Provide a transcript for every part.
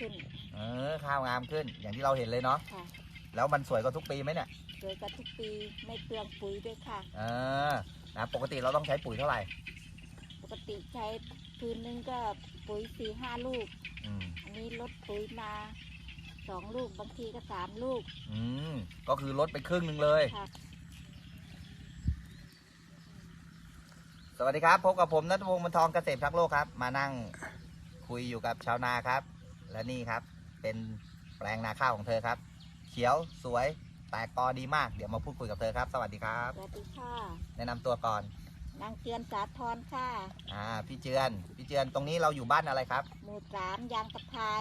ขึ้น เออข้าวงามขึ้น อย่างที่เราเห็นเลยเนาะค่ะแล้วมันสวยกว่าทุกปีไหมเนี่ยสวยกว่าทุกปีไม่เปลืองปุ๋ยด้วยค่ะ เออนะปกติเราต้องใช้ปุ๋ยเท่าไหร่ปกติใช้พื้นนึงก็ปุ๋ยสี่ห้าลูก อืมอันนี้ลดปุ๋ยมาสองลูกบางทีก็สามลูก อืมก็คือลดไปครึ่งหนึ่งเลย ค่ะ สวัสดีครับพบกับผมนัทพงศ์บรรทองเกษตรทักษ์โลกครับ มานั่งคุยอยู่กับชาวนาครับ และนี่ครับ เป็นแปลงนาข้าวของเธอครับ เขียวสวยแตกกอดีมาก เดี๋ยวมาพูดคุยกับเธอครับ สวัสดีครับ สวัสดีค่ะ แนะนำตัวก่อน นางเจือนสาธรค่ะ อ่า พี่เจือน พี่เจือน ตรงนี้เราอยู่บ้านอะไรครับ หมู่สามยางตะไคร้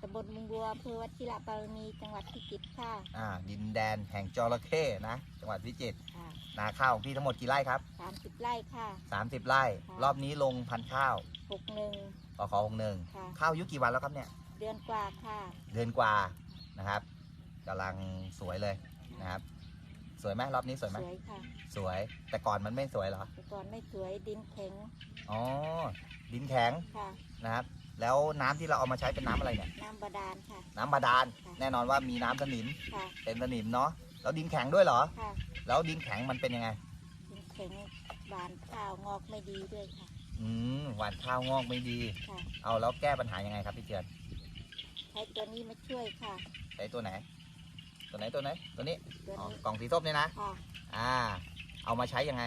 ตำบลมุงบัวอำเภอวัชิระบารมีจังหวัดพิจิตรค่ะอ่า ดินแดนแห่งจระเข้นะ จังหวัดพิจิตร ค่ะนาข้าวของพี่ทั้งหมดกี่ไร่ครับ สามสิบไร่ค่ะ 30 ไร่ค่ะรอบนี้ลงพันธุ์ข้าวหกหนึ่งปขหกหนึ่งค่ะ ข้าวอายุกี่วันแล้วครับเนี่ย เดือนกว่าค่ะ เดือนกว่านะครับกำลังสวยเลยนะครับ สวยไหมรอบนี้สวยไหมสวยค่ะ สวย แต่ก่อนมันไม่สวยเหรอ แต่ก่อนไม่สวยดินแข็งอ๋อ ดินแข็งค่ะ นะครับ แล้วน้ำที่เราเอามาใช้เป็นน้ำอะไรเนี่ย น้ำบาดาลค่ะ น้ำบาดาลค่ะแน่นอนว่ามีน้ำสนิม ค่ะ เป็นสนิมเนาะ แล้วดินแข็งด้วยเหรอ ค่ะแล้วดินแข็งมันเป็นยังไง ดินแข็งบานข้าวงอกไม่ดีด้วยค่ะอืมหวานข้าวงอกไม่ดี ค่ะเอาแล้วแก้ปัญหายังไงครับพี่เจือนใช้ตัวนี้มาช่วยค่ะใช้ตัวไหน ตัวไหนตัวไหน ตัวนี้ตัวอ๋อนี้กล่องสีส้มเนี่ยนะ ค่ะ อ่า เอามาใช้ยังไง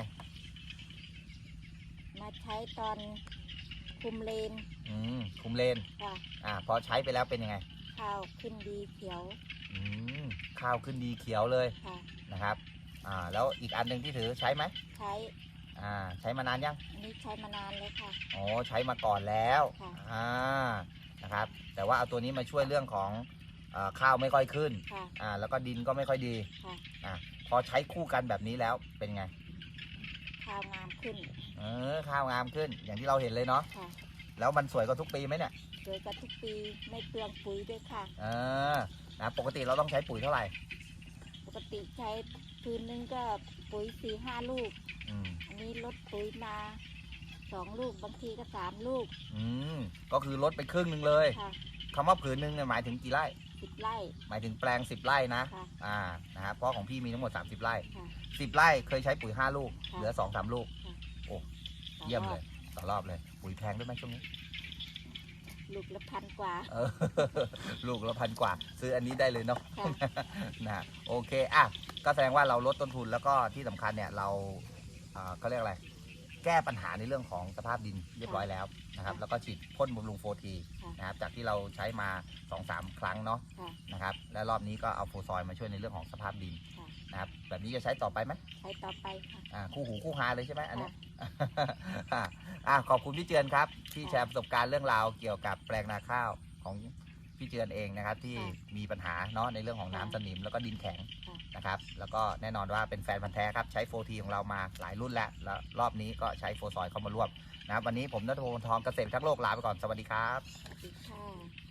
มาใช้ตอนคุมเลนอืมคุมเลน ค่ะ อ่า พอใช้ไปแล้วเป็นยังไง ข้าวขึ้นดีเขียวอืมข้าวขึ้นดีเขียวเลยค่ะ นะครับ อ่า แล้วอีกอันหนึ่งที่ถือใช้ไหม ใช้ อ่าใช้มานานยังอันนี้ใช้มานานเลยค่ะ อ๋อใช้มาก่อนแล้วค่ะ อ่านะครับ แต่ว่าเอาตัวนี้มาช่วยเรื่องของเออข้าวไม่ค่อยขึ้นค่ะ อ่าแล้วก็ดินก็ไม่ค่อยดีค่ะ อ่าพอใช้คู่กันแบบนี้แล้วเป็นไงข้าวงามขึ้นเออข้าวงามขึ้นอย่างที่เราเห็นเลยเนาะค่ะแล้วมันสวยกว่าทุกปีไหมเนี่ยสวยกว่าทุกปีไม่เปลืองปุ๋ยด้วยค่ะ เออนะปกติเราต้องใช้ปุ๋ยเท่าไหร่ปกติใช้ พื้นนึงก็ปุ๋ยสี่ห้าลูก อืมอันนี้ลดปุ๋ยมาสองลูกบางทีก็สามลูกอืมก็คือลดไปครึ่งหนึ่งเลยค่ะคำว่าผืนหนึ่งเนี่ยหมายถึงกี่ไร่ สิบไร่ หมายถึงแปลง 10 ไร่นะ ค่ะอ่า นะครับ เพราะของพี่มีทั้งหมด 30 ไร่ ค่ะ10 ไร่เคยใช้ปุ๋ย 5 ลูก ค่ะเหลือ 2 3 ลูกค่ะโอ้สองเยี่ยมรเลอบยต่อรอบเลย ปุ๋ยแพงด้วยไหมช่วงนี้ ลูกละพันกว่า เออลูกละพันกว่า ซื้ออันนี้ได้เลยเนาะค่ะ นะโอเคอะก็แสดงว่าเราลดต้นทุนแล้วก็ที่สำคัญเนี่ยเราเอ่อเขาเรียกอะไร แก้ปัญหาในเรื่องของสภาพดินเรียบร้อยแล้วนะครับแล้วก็ฉีดพ่นบำรุงโฟทีค่ะนะครับจากที่เราใช้มา2-3ครั้งเนาะค่ะนะครับและรอบนี้ก็เอาโฟซอยมาช่วยในเรื่องของสภาพดินค่ะ นะครับแบบนี้จะใช้ต่อไปไหมใช้ต่อไปค่ะ อ่าคู่หูคู่หาเลยใช่ไหมอันเนี้ค่ะยอ่าขอบคุณพี่เจือนครับ ที่ค่ะแชร์ประสบการณ์เรื่องราวเกี่ยวกับแปลงนาข้าวของ พี่เจือนเองนะครับที่ค่ะมีปัญหาเนาะในเรื่องของน้ำค่ะสนิมแล้วก็ดินแข็งค่ะนะครับ แล้วก็แน่นอนว่าเป็นแฟนพันธ์แท้ครับใช้โฟทีของเรามาหลายรุ่นแล้วแล้วรอบนี้ก็ใช้โฟซอยเข้ามาร่วมนะครับวันนี้ผมนัทพงศ์ทองเกษตรทักษ์โลกลาไปก่อนสวัสดีครับ สวัสดีค่ะ